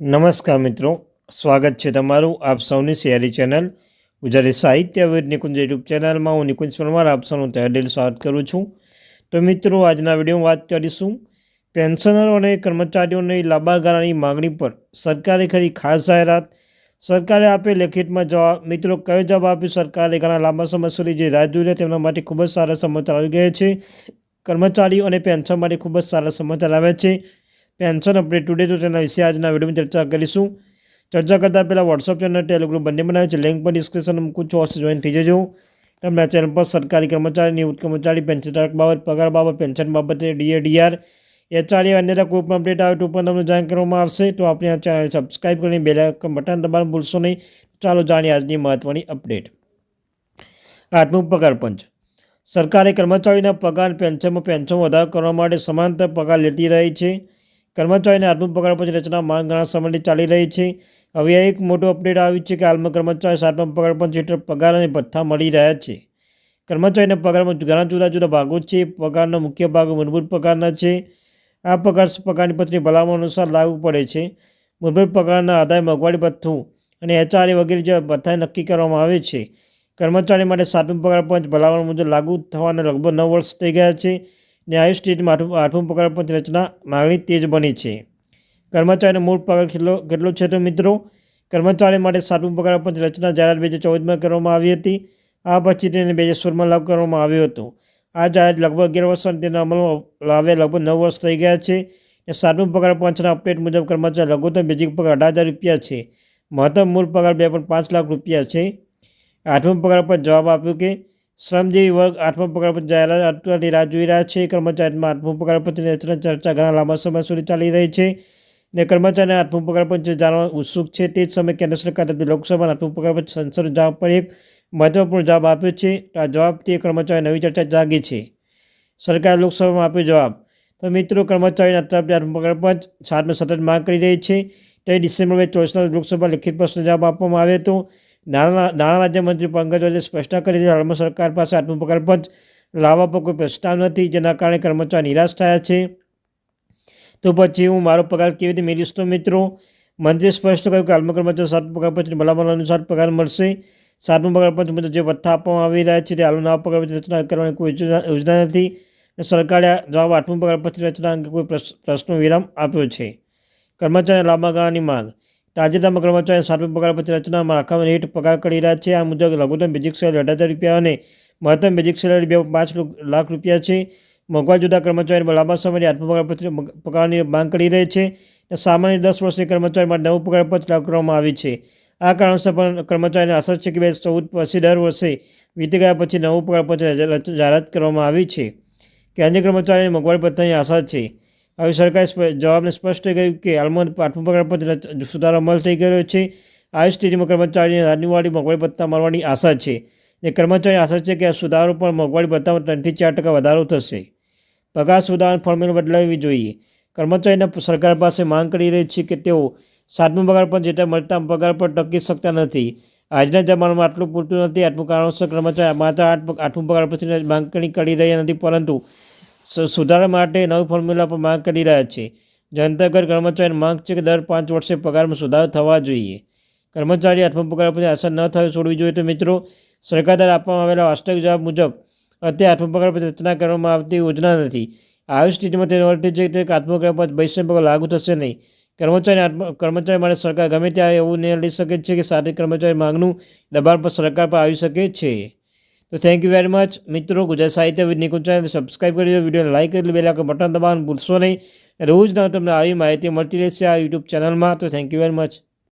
નમસ્કાર મિત્રો, સ્વાગત છે તમારું આપ સૌની શેરી ચેનલ ગુજરાતી સાહિત્ય વિદ નિકુંજ યુટ્યુબ ચેનલમાં. હું નિકુંજ પરમાર, આપ સૌનું તહેદિલ સ્વાગત કરું છું. તો મિત્રો, આજના વિડીયોમાં વાત કરીશું પેન્શનરો અને કર્મચારીઓની લાંબા ગાળાની માગણી પર. સરકારે ખરી ખાસ જાહેરાત. સરકારે આપેલ લેખિતમાં જવાબ, મિત્રો, કયો જવાબ આપ્યો સરકારે ઘણા લાંબા સમય સુધી જે રાહ જોઈ તેમના માટે ખૂબ જ સારા સમાચાર આવી ગયા છે. કર્મચારીઓ અને પેન્શન માટે ખૂબ જ સારા સમાચાર આવ્યા છે. પેન્શન અપડેટ ટુડે તો તેના વિશે આજના વિડીયોમાં ચર્ચા કરીશું. ચર્ચા કરતાં પહેલાં વોટ્સઅપ ચેનલ ટેલિગ્રુપ બંને બનાવે છે. લિંક પર ડિસ્ક્રિપ્શન મૂકું છું. હશે જોઈન થઈ જજો. તમને ચેનલ પર સરકારી કર્મચારી નિવૃત્ત કર્મચારી પેન્શન ધારક બાબત, પગાર બાબત પેન્શન બાબતે ડીએ ડીઆર એચઆરએ અન્યતા કોઈ પણ અપડેટ આવે તો પણ તમને જાણ કરવામાં આવશે. તો આપણે આ ચેનલ સબસ્ક્રાઈબ કરીને બેલ બટન દબાણ ભૂલશો નહીં. ચાલો જાણીએ આજની મહત્ત્વની અપડેટ આઠમું પગાર પંચ. સરકારે કર્મચારીના પગાર પેન્શનમાં પેન્શન વધારો કરવા માટે સમાંતર પગાર લેતી રહી છે. કર્મચારીને આત્મ પગાર પછી રચના માંગ ઘણા સમયથી ચાલી રહી છે. હવે એક મોટો અપડેટ આવ્યું છે કે હાલમાં કર્મચારી સાતમા પગાર પંચ હેઠળ પગાર અને ભથ્થા મળી રહ્યા છે. કર્મચારીના પગારમાં ઘણા જુદા જુદા ભાગો છે. પગારના મુખ્ય ભાગ મૂળભૂત પગારના છે. આ પગાર પગારની પત્રની ભલામણ અનુસાર લાગુ પડે છે. મૂળભૂત પગારના આધારે મોંઘવારી ભથ્થું અને એચઆરએ વગેરે જેવા ભથ્થા નક્કી કરવામાં આવે છે. કર્મચારી માટે સાતમી પગાર પંચ ભલામણ મુજબ લાગુ થવાના લગભગ નવ વર્ષ થઈ ગયા છે. ને આયુષ સ્ટેટમાં આઠમું આઠમું પગાર પંચની રચના માગણી તેજ બની છે. કર્મચારીનો મૂળ પગાર કેટલો કેટલો છે તો મિત્રો? કર્મચારી માટે સાતમું પગાર પંચ રચના જાહેરાત બે હજાર ચૌદમાં કરવામાં આવી હતી. આ પછી તેને બે હજાર સોળમાં લાગુ કરવામાં આવ્યો હતો. આ જાહેરાત લગભગ અગિયાર વર્ષ અને તેના અમલમાં લાવ્યા લગભગ નવ વર્ષ થઈ ગયા છે. એ સાતમું પગાર પંચના અપડેટ મુજબ કર્મચારી લઘુત્તમ બેઝિક પગાર અઢાર હજાર રૂપિયા છે. મહત્તમ મૂળ પગાર બે પાંચ લાખ રૂપિયા છે. આઠમું પગાર પર જવાબ આપ્યો કે શ્રમજીવી વર્ગ આઠમા પગાર પર જાહેરાત અટવાથી રાહ જોઈ રહ્યા છે. કર્મચારીમાં આઠમું પગાર પંચની રચના ચર્ચા ઘણા લાંબા સમય સુધી ચાલી રહી છે ને કર્મચારીને આઠમું પગાર પંચ જાણવા ઉત્સુક છે તે જ સમયે કેન્દ્ર સરકાર તરફથી લોકસભાના આઠમું પગાર સંસદ જવાબ પર એક મહત્વપૂર્ણ જવાબ આપ્યો છે. આ જવાબથી કર્મચારી નવી ચર્ચા જાગી છે. સરકારે લોકસભામાં આપ્યો જવાબ, તો મિત્રો, કર્મચારીના તરફથી આઠમું પગાર પંચ સાતમે સતત માંગ કરી રહી છે. તે ડિસેમ્બર બે ચોવીસના લોકસભા લેખિત પ્રશ્ન જવાબ આપવામાં આવ્યો હતો. નાણાં નાણાં રાજ્યમંત્રી પંકજ વચ્ચે સ્પષ્ટતા કરી છે હાલમાં સરકાર પાસે આત્મ પગાર પંચ લાવવા પર કોઈ પ્રસ્તાવ નથી, જેના કારણે કર્મચારી નિરાશ થયા છે. તો પછી હું મારો પગાર કેવી રીતે મેળવીશ તો મિત્રો? મંત્રીએ સ્પષ્ટ કર્યું કે હાલમાં કર્મચારી સાત પગાર પછી ભલામણ અનુસાર પગાર મળશે. સાતમો પગાર પંચ મુજબ જે ભથ્થા આપવામાં આવી રહ્યા છે, તે હાલમાં નવા પગાર પંચ રચના કરવાની કોઈ યોજના નથી. સરકારે જવાબ આઠમું પગાર પંચની રચના અંગે કોઈ પ્રશ્નો વિરામ આપ્યો છે. કર્મચારી લાંબા ગાળાની માંગ. તાજેતરમાં કર્મચારી સાતમી પગાર પછી રચનામાં આખામાં હેઠ પગાર કરી રહ્યા છે. આ મુજબ લઘુત્તમ બેઝિક સેલરી અઢાર હજાર રૂપિયા અને મહત્તમ બેઝિક સેલરી બે પાંચ લાખ રૂપિયા છે. મોંઘવા જુદા કર્મચારી લાંબા સમયથી પછી પગારની માંગ કરી રહી છે. સામાન્ય દસ વર્ષની કર્મચારી માટે નવું પગાર પંચ લાગુ કરવામાં આવી છે. આ કારણસર પણ કર્મચારીને આશા છે કે બે ચૌદ પછી દર વર્ષે વીતી ગયા પછી નવું પછી જાહેરાત કરવામાં આવી છે. કેન્દ્રીય કર્મચારીની મોંઘવારી પત્રની આશા છે. હવે સરકારે જવાબને સ્પષ્ટ કહ્યું કે હાલમાં આઠમું પર સુધારો અમલ થઈ ગયો છે. આ સ્થિતિમાં કર્મચારીને રાજ્યવાળી મોંઘવારી પત્તા મળવાની આશા છે ને કર્મચારીની આશા છે કે આ સુધારો પણ મોંઘવારી ભથ્થામાં ત્રણથી ચાર ટકા વધારો થશે. પગાર સુધારણ ફોર્મ્યુલા બદલાવવી જોઈએ. કર્મચારીને સરકાર પાસે માંગ કરી રહી છે કે તેઓ સાતમું પગાર પણ જેટલા મળતા પગાર પર ટકી શકતા નથી. આજના જમાનામાં આટલું પૂરતું નથી. આટલું કારણોસર કર્મચારી માત્ર આઠ આઠમું પગાર પછી માંગણી કરી રહ્યા નથી પરંતુ સુધારા માટે નવી ફોર્મ્યુલા પર માંગ કરી રહ્યા છે. જે અંતર્ગત કર્મચારીની માંગ છે કે દર પાંચ વર્ષે પગારમાં સુધારો થવા જોઈએ. કર્મચારી આત્મ પગાર પછી અસર ન થવી છોડવી જોઈએ. તો મિત્રો, સરકાર દ્વારા આપવામાં આવેલા વાસ્તવિક જવાબ મુજબ, અત્યારે આત્મ પગાર પછી રચના કરવામાં આવતી યોજના નથી. આવી સ્થિતિમાં તેનો અર્થ છે કે આત્મપગાર પછી ભવિષ્ય પગાર લાગુ થશે નહીં. કર્મચારી આત્મ, કર્મચારી માટે સરકાર ગમે ત્યારે એવું નિર્ણય લઈ શકે છે કે સાથે કર્મચારી માંગનું દબાણ પર સરકાર પર આવી શકે છે. તો થેન્ક યુ વેરી મચ મિત્રો, ગુજરાત સાહિત્ય વિદ નિકુંજ ચેનલ સબસ્ક્રાઈબ કરી દો, વિડીયોને લાઇક કરી બેલ આઇકન બટન દબાવવાનું ભૂલશો નહીં. રોજ ના તમને આવી માહિતી મળતી રહેશે આ યુટ્યુબ ચેનલમાં. તો થેન્ક યુ વેરી મચ